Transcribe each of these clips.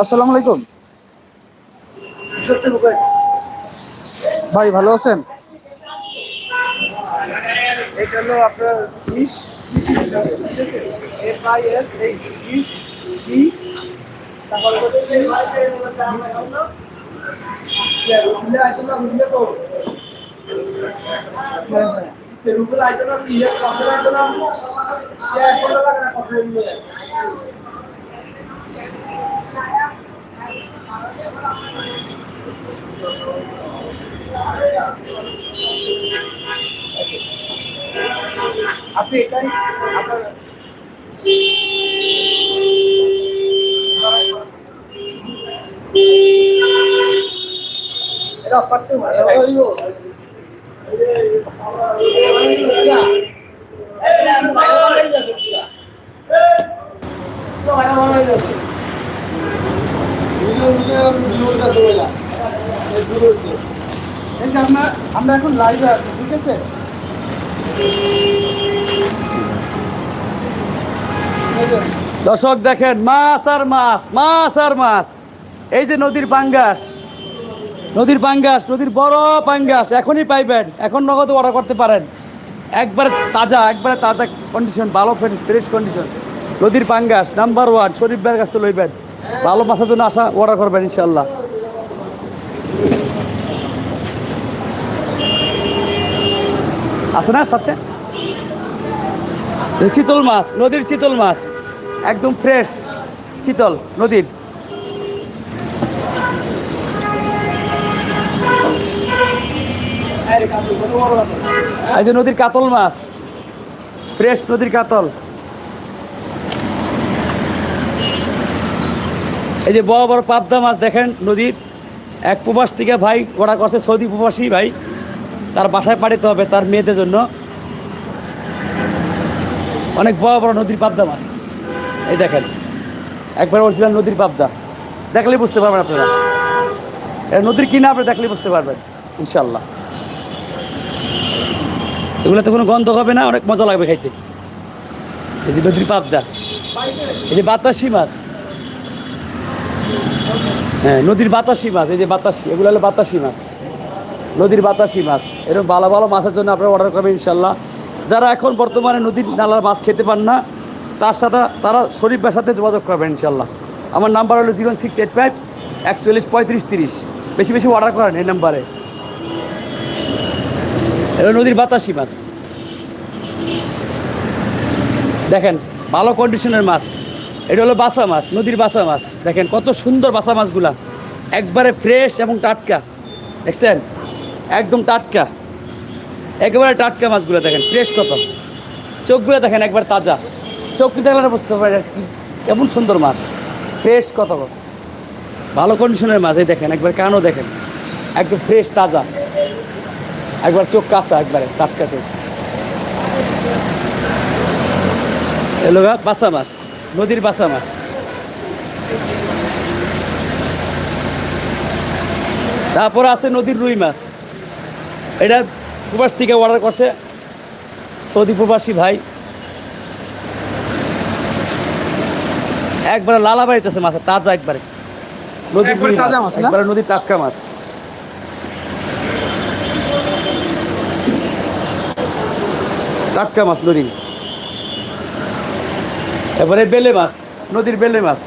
আসসালামু আলাইকুম। ভাই ভালো আছেন? এটা আপনার আপনি এটাই আপনার এটা পারতে ভালো হইব আমরা এখন লাইভে আছি ঠিক আছে দর্শক দেখেন, মাছ আর মাছ মাছ আর মাছ। এই যে নদীর পাঙ্গাস নদীর পাঙ্গাস, নদীর বড় পাঙ্গাস, এখনই পাইবেন, এখন নগদ অর্ডার করতে পারেন। একবারে তাজা একবারে তাজা কন্ডিশন ভালো ফ্রেশ কন্ডিশন নদীর পাঙ্গাস নাম্বার ওয়ান শরীফ ভাইয়ের কাছ থেকে লইবেন। ভালো মাছের জন্য আসা অর্ডার করবেন ইনশাল্লাহ আছে না সাথে? চিতল মাছ, নদীর চিতল মাছ, একদম ফ্রেশ চিতল, নদীর। এই যে নদীর কাতল মাছ। ফ্রেশ নদীর কাতল। এই যে বড় বড় পাবদা মাছ দেখেন নদীর। এক প্রবাস থেকে ভাই ওরা করছে সৌদি প্রবাসী ভাই। তার বাসায় পাঠাতে হবে তার মেয়েদের জন্য। অনেক বড় বড় নদীর পাবদা মাছ। এই দেখেন। একবার বলছিলাম নদীর পাবদা। দেখলে বুঝতে পারবেন আপনারা। নদীর কিনা আপনি দেখলে বুঝতে পারবেন, ইনশাল্লাহ। এগুলোতে কোনো গন্ধ হবে না, অনেক মজা লাগবে খাইতে। এই যে নদীর পাবদা, এই যে বাতাসি মাছ। হ্যাঁ নদীর বাতাসি মাছ, এই যে বাতাসি, এগুলো হলো বাতাসি মাছ। নদীর বাতাসি মাছ, এরকম ভালো ভালো মাছের জন্য আপনারা অর্ডার করবেন ইনশাল্লাহ যারা এখন বর্তমানে নদীর নালার মাছ খেতে পান না, তার সাথে তারা শরীফের সাথে যোগাযোগ করবেন ইনশাল্লাহ আমার নাম্বার হলো জিরো সিক্স এইট ফাইভ একচল্লিশ পঁয়ত্রিশ তিরিশ। বেশি বেশি অর্ডার করেন এই নাম্বারে। এটা নদীর বাতাসি মাছ। দেখেন, ভালো কন্ডিশনের মাছ। এটা হলো বাসা মাছ, নদীর বাসা মাছ। দেখেন, কত সুন্দর বাসা মাছগুলা। একবারে ফ্রেশ এবং টাটকা। দেখছেন? একদম টাটকা। একেবারে টাটকা মাছগুলো দেখেন ফ্রেশ কত। চোখগুলো দেখেন একবার তাজা। চোখ দেখলে বুঝতে পারে কেমন সুন্দর মাছ। ফ্রেশ কত ভালো কন্ডিশনের মাছ, এই দেখেন, একবার কানও দেখেন। একদম ফ্রেশ তাজা। একবার চোখ কাঁচা একবারে টাটকা চোখ এলো বাসা মাছ নদীর বাসা মাছ। তারপর আছে নদীর রুই মাছ। এটা প্রবাস থেকে অর্ডার করছে সৌদি প্রবাসী ভাই। একবারে লালা বাড়িতেছে মাছ তাজা একবারে। নদীর রুই মাছ একবারে নদীর টাটকা মাছ। টাটকা মাছ নদীর এবারে বেলে মাছ নদীর বেলে মাছ।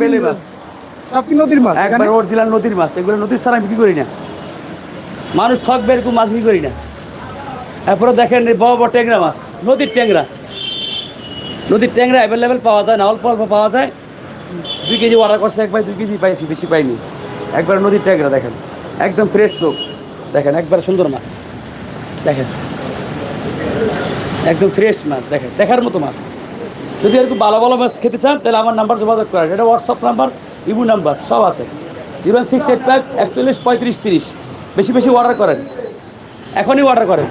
বেলে মাছ। নদীর মাছ? এখানে? একবার অরিজিনাল নদীর মাছ এগুলো নদীর ছাড়া আমি বিক্রি করি না। মানুষ ঠকবে এরকম মাছ বিক্রি করি না। এরপরে দেখেন বড় বড় ট্যাংরা মাছ নদীর ট্যাংরা। নদীর ট্যাংরা অ্যাভেলেবেল পাওয়া যায় না অল্প অল্প পাওয়া যায়। দুই কেজি অর্ডার করছে একবার দুই কেজি পাইছি বেশি পাইনি। একবার নদীর ট্যাংরা দেখেন একদম ফ্রেশ চোখ। দেখেন একবার সুন্দর মাছ। দেখেন। একদম ফ্রেশ মাছ দেখেন দেখার মতো মাছ। যদি এরকম ভালো ভালো মাছ খেতে চান তাহলে আমার নাম্বার যোগাযোগ করেন। এটা হোয়াটসঅ্যাপ নাম্বার ইবু নাম্বার সব আছে। জিরো সিক্স এইট ফাইভ একচল্লিশ পঁয়ত্রিশ তিরিশ। বেশি বেশি অর্ডার করেন। এখনই অর্ডার করেন।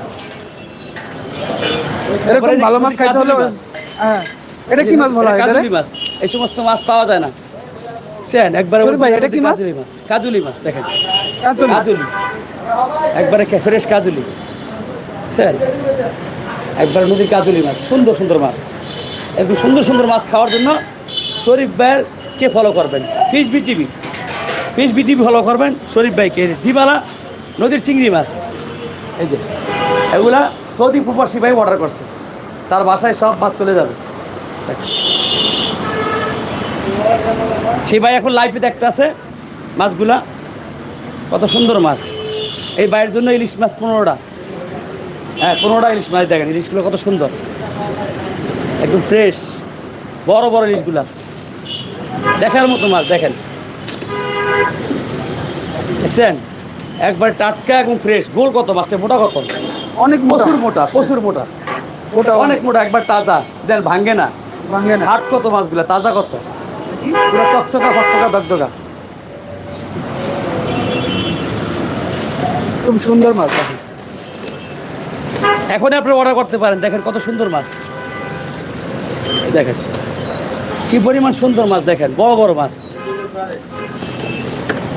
এরকম ভালো মাছ খাইতে হলে হ্যাঁ এটা কি মাছ বলা হয় কাজুলি মাছ। এই সমস্ত মাছ পাওয়া যায় না। সেন একবারে শরীফ ভাই, এটা কি মাছ? কাজুলি মাছ দেখেন। কাজুলি একবারে ফ্রেশ কাজুলি সেন একবার নদীর কাজলি মাছ, সুন্দর সুন্দর মাছ। একদম সুন্দর সুন্দর মাছ খাওয়ার জন্য শরীফ ভাইয়ের কে ফলো করবেন? Fish BTV fish BTV follow করবেন, শরীফ ভাইকে। ডিবালা নদীর চিংড়ি মাছ। এই যে, এগুলা সৌদি প্রবাসী ভাই অর্ডার করছে। তার বাসায় সব মাছ চলে যাবে। সে ভাই এখন লাইফে দেখতে আছে মাছগুলা। কত সুন্দর মাছ। এই বাইরের জন্য ইলিশ মাছ পনেরোটা। হ্যাঁ পনেরোটা ইলিশ? মাছ দেখেন ইলিশগুলো কত সুন্দর। একদম ফ্রেশ বড় বড় ইলিশগুলা। দেখার মতো মাছ দেখেন। দেখছেন? একবার টাটকা এবং ফ্রেশ গোল কত মাছটা মোটা কত? অনেক মোটা। প্রচুর মোটা প্রচুর মোটা। মোটা অনেক। মোটা একবার তাজা। দেন ভাঙ্গে না। ভাঙ্গে না। হাট কত মাছগুলা? তাজা কত? পুরো চকচকা ফকচকা দগদগা খুব সুন্দর মাছ দেখেন। এখন আপনি অর্ডার করতে পারেন। দেখেন কত সুন্দর মাছ। দেখেন। কি পরিমাণ সুন্দর মাছ দেখেন। বড় বড় মাছ।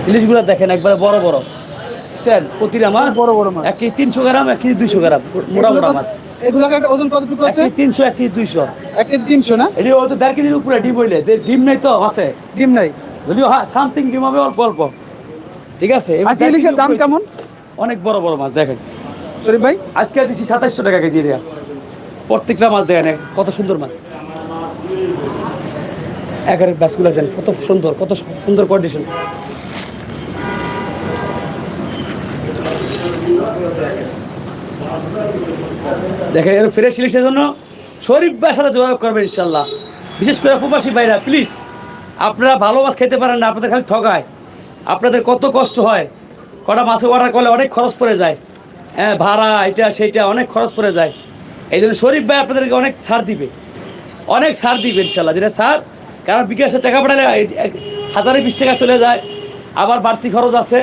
ইলিশগুলো দেখেন একবারে বড় বড়। বুঝছেন? প্রতিটা মাছ বড় বড় মাছ। এক কেজি তিনশো গ্রাম এক কেজি দুইশো গ্রাম। মোটা মোটা মাছ। এগুলোকে একটা ওজন কতটুকু আছে? তিনশো এক কেজি দুইশো। এক কেজি তিনশো না? এটি হয়তো দেড় কেজির উপরে ডিম হইলে। ডিম নেই তো আছে ডিম নাই। যদিও হ্যাঁ সামথিং ডিম হবে অল্প অল্প। ঠিক আছে? আচ্ছা ইলিশের দাম কেমন? অনেক বড় বড় মাছ দেখেন। শরীফ ভাই? আজকে দিচ্ছি সাতাইশশো টাকা কেজি রেয়া প্রত্যেকটা মাছ দেখেন এক- কত সুন্দর মাছ। একের ব্যাসগুলো দেন, কত সুন্দর কত সুন্দর কন্ডিশন দেখেন এর ফ্রেশ ইলিশের জন্য শরীফ সাথে যোগাযোগ করবেন ইনশাল্লাহ। বিশেষ করে প্রবাসী ভাইরা প্লিজ আপনারা ভালো মাছ খেতে পারেন না, আপনাদের খালি ঠকায় আপনাদের কত কষ্ট হয়, কটা মাছে অর্ডার করলে অনেক খরচ পড়ে যায়। হ্যাঁ ভাড়া, এটা সেইটা অনেক খরচ পড়ে যায়। এই জন্য শরীফ ভাই আপনাদেরকে অনেক ছাড় দিবে। অনেক ছাড় দিবে, ইনশাল্লাহ। যেটা ছাড়, কারণ বিকাশের টাকা পাঠালে হাজারে বিশ টাকা চলে যায়, আবার বাড়তি খরচ আছে।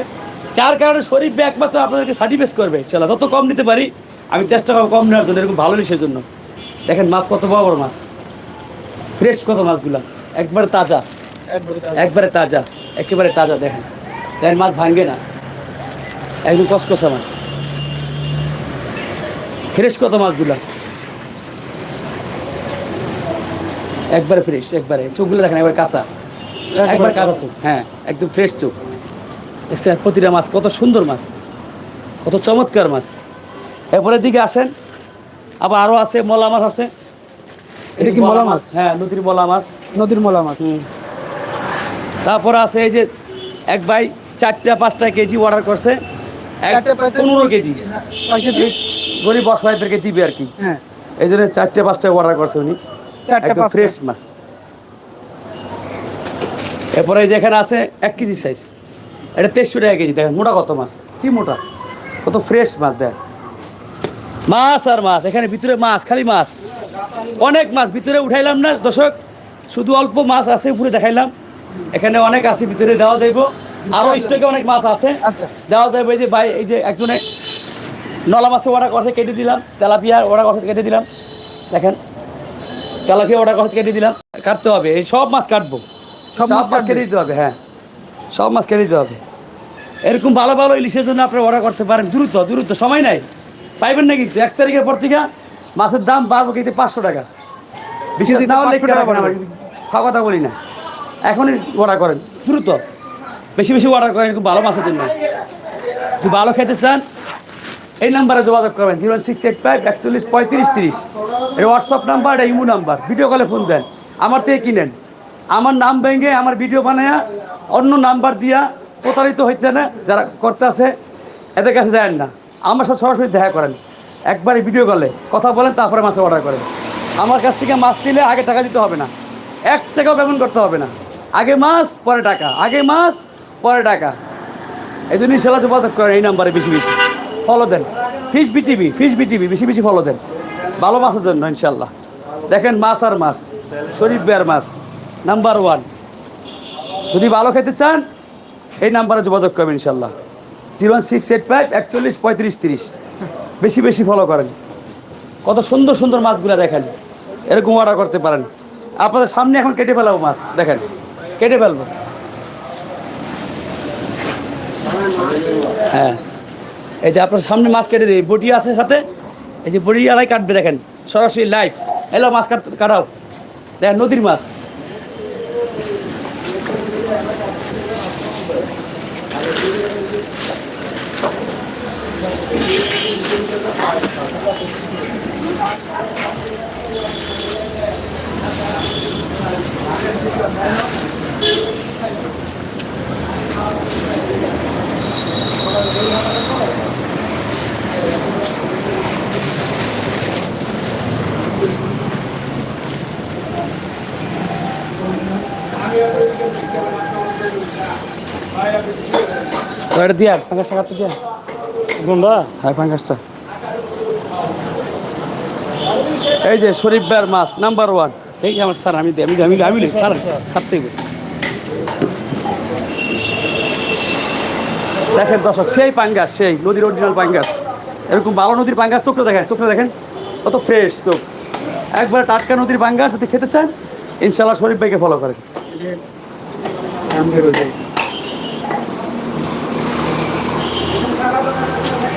যার কারণে শরীফ ভাই একমাত্র আপনাদেরকে সার্টিফিকেট করবে, ইনশাল্লাহ। যত কম নিতে পারি, আমি চেষ্টা করব কম নেওয়ার জন্য, এরকম ভালো ইলিশের জন্য। দেখেন মাছ কত বড় বড় মাছ। ফ্রেশ কত মাছগুলো? একবারে তাজা। একবারে তাজা, একেবারে তাজা, দেখেন। দেখেন মাছ ভাঙ্গে না। একদম কসকসা মাছ। ফ্রেশ কত মাছগুলা? একবারে ফ্রেশ একবারে। চোখগুলো দেখেন একবার কাঁচা। একবার কাঁচা চোখ হ্যাঁ একদম ফ্রেশ চোখ। দেখছেন প্রতিটা মাছ কত সুন্দর মাছ। কত চমৎকার মাছ। এরপরের দিকে আসেন। আবার আরও আছে মলা মাছ আছে। এটা কি মলা মাছ? হ্যাঁ নদীর মলা মাছ। নদীর মলা মাছ। তারপর আছে এই যে এক ভাই চারটা পাঁচটা কেজি অর্ডার করছে। পনেরো কেজি। কেজি। গরিব অসহায়দেরকে দিবে আর কি। হ্যাঁ। এই জন্য চারটে পাঁচটা অর্ডার করছে উনি। চারটা ফ্রেশ মাছ। এরপরে এই যে এখানে আছে এক কেজি সাইজ এটা তেইশশো টাকা কেজি দেখেন মোটা কত মাছ। কি মোটা? কত ফ্রেশ মাছ দেখ। মাছ আর মাছ এখানে ভিতরে মাছ খালি মাছ। অনেক মাছ ভিতরে উঠাইলাম না দর্শক। শুধু অল্প মাছ আছে উপরে দেখাইলাম। এখানে অনেক আছে ভিতরে দেওয়া যাইব। আরও স্টকে অনেক মাছ আছে। আচ্ছা। দেওয়া যাবে এই যে ভাই এই যে একজনে নলা মাছে অর্ডার করতে কেটে দিলাম তেলাপিয়া অর্ডার করতে কেটে দিলাম। দেখেন তেলাপিয়া অর্ডার করতে কেটে দিলাম। কাটতে হবে এই সব মাছ কাটবো। সব মাছ মাছ কেটে দিতে হবে হ্যাঁ। সব মাছ কেটে দিতে হবে। এরকম ভালো ভালো ইলিশের জন্য আপনি অর্ডার করতে পারেন। দ্রুত দ্রুত সময় নাই। পাইবেন না কিন্তু এক তারিখের পর থেকে মাছের দাম বাড়বো কিন্তু পাঁচশো টাকা। কেজিতে না হলে 500 টাকা রাখেন আমার বাড়বে। খাওয়া কথা বলি না। এখনই অর্ডার করেন। দ্রুত। বেশি বেশি অর্ডার করেন এরকম ভালো মাছের জন্য। ভালো খেতে চান এই নাম্বারে যোগাযোগ করবেন, জিরো সিক্স এইট ফাইভ একচল্লিশ পঁয়ত্রিশ তিরিশ। এটা হোয়াটসঅ্যাপ নাম্বার, এটা ইমো নাম্বার। ভিডিও কলে ফোন দেন। আমার থেকে কিনেন। আমার নাম ভেঙে আমার ভিডিও বানায়া অন্য নাম্বার দিয়া প্রতারিত হচ্ছে না, যারা করতে আছে, এদের কাছে যায় না। আমার সাথে সরাসরি দেখা করেন। একবারে ভিডিও কলে কথা বলেন, তারপরে মাছে অর্ডার করেন। আমার কাছ থেকে মাছ দিলে আগে টাকা দিতে হবে না। এক টাকাও পেমেন্ট করতে হবে না। আগে মাস পরে টাকা। আগে মাছ, পরে টাকা। এই জন্য ইনশাল্লাহ যোগাযোগ করেন এই নাম্বারে বেশি বেশি। ফলো দেন। ফিশ বিটিভি ফিশ বিটিভি বেশি বেশি ফলো দেন। ভালো মাছের জন্য ইনশাল্লাহ দেখেন মাছ আর মাছ, শরীফ বেয়ার মাছ নাম্বার ওয়ান যদি ভালো খেতে চান, এই নাম্বারে যোগাযোগ করবেন ইনশাল্লাহ জিরো সিক্স এইট ফাইভ একচল্লিশ, পঁয়ত্রিশ, তিরিশ। বেশি বেশি ফলো করেন। কত সুন্দর সুন্দর মাছগুলো দেখেন। এরকম অর্ডার করতে পারেন। আপনাদের সামনে এখন কেটে ফেলাবো মাছ, দেখেন। কেটে ফেলব। হ্যাঁ। এই যে আপনার সামনে মাছ কেটে দিই, বটি আছে সাথে, এই যে বটি আলাই কাটবে দেখেন, সরাসরি লাইভ এলো মাছ কাট কাটাও। দেখ নদীর মাছ। এটা দিয়া? পাঙ্গাসটা কাটতে দিয়া। কোনটা হ্যাঁ পাঙ্গাসটা। এই যে শরীফ ভাইয়ের মাছ নাম্বার ওয়ান এই আমার স্যার আমি আমি আমি আমি স্যার স্যার থেকে দেখেন দর্শক সেই পাঙ্গাস সেই নদীর অরিজিনাল পাঙ্গাস। এরকম ভালো নদীর পাঙ্গাস চোখটা দেখেন চোখটা দেখেন। কত ফ্রেশ চোখ। একবার টাটকা নদীর পাঙ্গাস যদি খেতে চান ইনশাল্লাহ শরীফ ভাইকে ফলো করেন।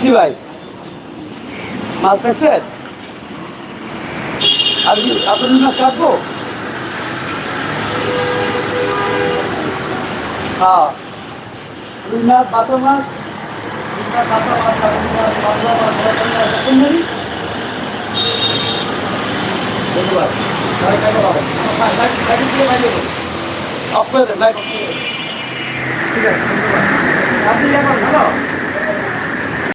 কি ভাই মাছ পেয়েছেন আর আপনি মাছ কাটবো হ্যাঁ রুই মাছ বাসা মাছ আপনি এখন ভালো